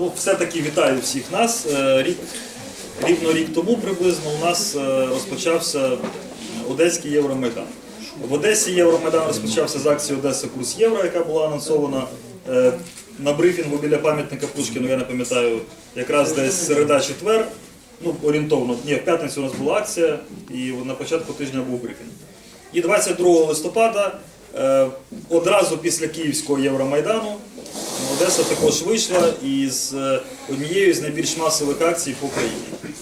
Ну, все-таки вітаю всіх нас. Е, Рік, рівно рік тому приблизно у нас е, розпочався Одеський Євромайдан. В Одесі Євромайдан розпочався з акції Одеса курс євро, яка була анонсована е, на брифінгу біля пам'ятника Пушкіну, я не пам'ятаю, якраз десь середа-четвер. Ну, орієнтовно, ні, в п'ятницю у нас була акція, і на початку тижня був брифінг. І 22 листопада, одразу після Київського Євромайдану, Одеса також вийшла із е, однією з найбільш масових акцій по країні.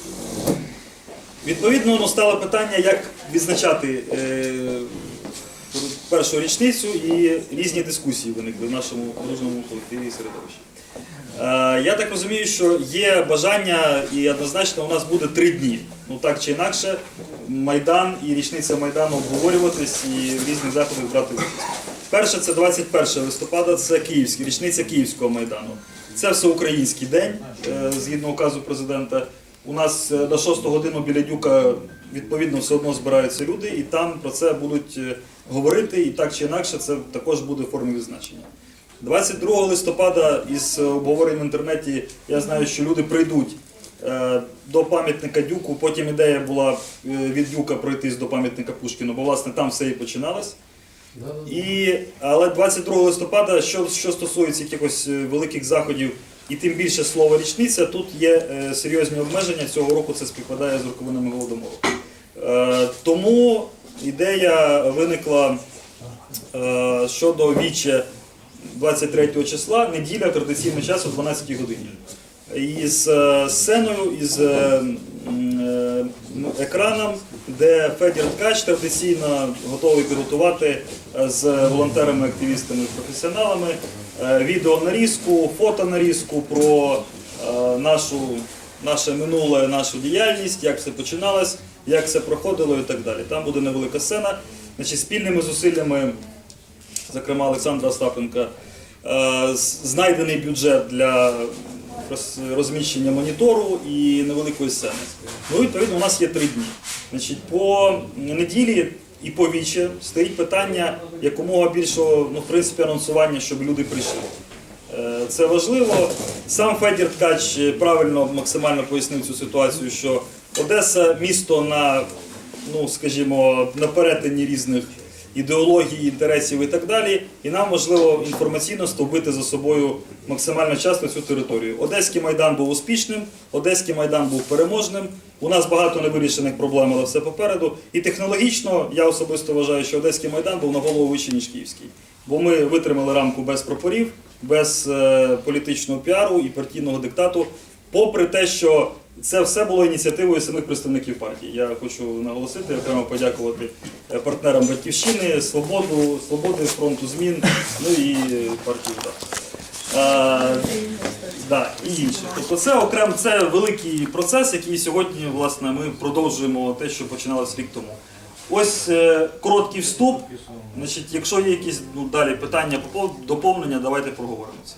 Відповідно, ну, стало питання, як відзначати е, першу річницю, і різні дискусії виникли в нашому дружному колективі середовищі. Е, я так розумію, що є бажання, і однозначно у нас буде три дні. Ну так чи інакше, Майдан і річниця Майдану обговорюватись і в різних заходах брати участь. Перше це 21 листопада, це Київський, річниця Київського Майдану. Це всеукраїнський день, е, згідно указу президента. У нас е, до 6 годину біля Дюка відповідно все одно збираються люди, і там про це будуть е, говорити, і так чи інакше це також буде в формі відзначення. 22 листопада із обговорень в інтернеті я знаю, що люди прийдуть е, до пам'ятника Дюку. Потім ідея була е, від Дюка пройтись до пам'ятника Пушкіну, бо власне там все і починалось. І, але 22 листопада, що, що стосується якихось е, великих заходів, і тим більше слово річниця, тут є е, серйозні обмеження. Цього року це співпадає з роковинами голодомору. Е, тому ідея виникла е, щодо віче 23 числа, неділя традиційний час о 12 годині. Із е, сценою, із е, екраном, де Федір Ткач традиційно готовий підготувати е, з волонтерами, активістами, професіоналами е, відеонарізку, фотонарізку про е, нашу, наше минуле, нашу діяльність, як все починалось, як все проходило і так далі. Там буде невелика сцена. Значить, спільними зусиллями зокрема Олександра Остапенка, е, знайдений бюджет для розміщення монітору і невеликої сцени. Ну, відповідно, у нас є три дні. Значить, по неділі і по віче стоїть питання якомога більшого, ну, в принципі, анонсування, щоб люди прийшли. Е, Це важливо. Сам Федір Ткач е, правильно максимально пояснив цю ситуацію, що Одеса місто на, ну скажімо, на перетині різних ідеологій, інтересів і так далі. І нам важливо інформаційно стовбити за собою максимально часто цю територію. Одеський майдан був успішним, Одеський майдан був переможним. У нас багато невирішених проблем, але все попереду. І технологічно я особисто вважаю, що Одеський майдан був на голову вищий, ніж Київський. Бо ми витримали рамку без прапорів, без е, політичного піару і партійного диктату, попри те, що це все було ініціативою самих представників партії. Я хочу наголосити, окремо подякувати е, партнерам Батьківщини, Свободу, Свободи, фронту змін, ну і партії «Удар». Е, да, і інше. Тобто це окремо це великий процес, який сьогодні власне ми продовжуємо те, що починалось рік тому. Ось е, короткий вступ. Значить, якщо є якісь ну, далі питання, попов- доповнення, давайте проговоримо це.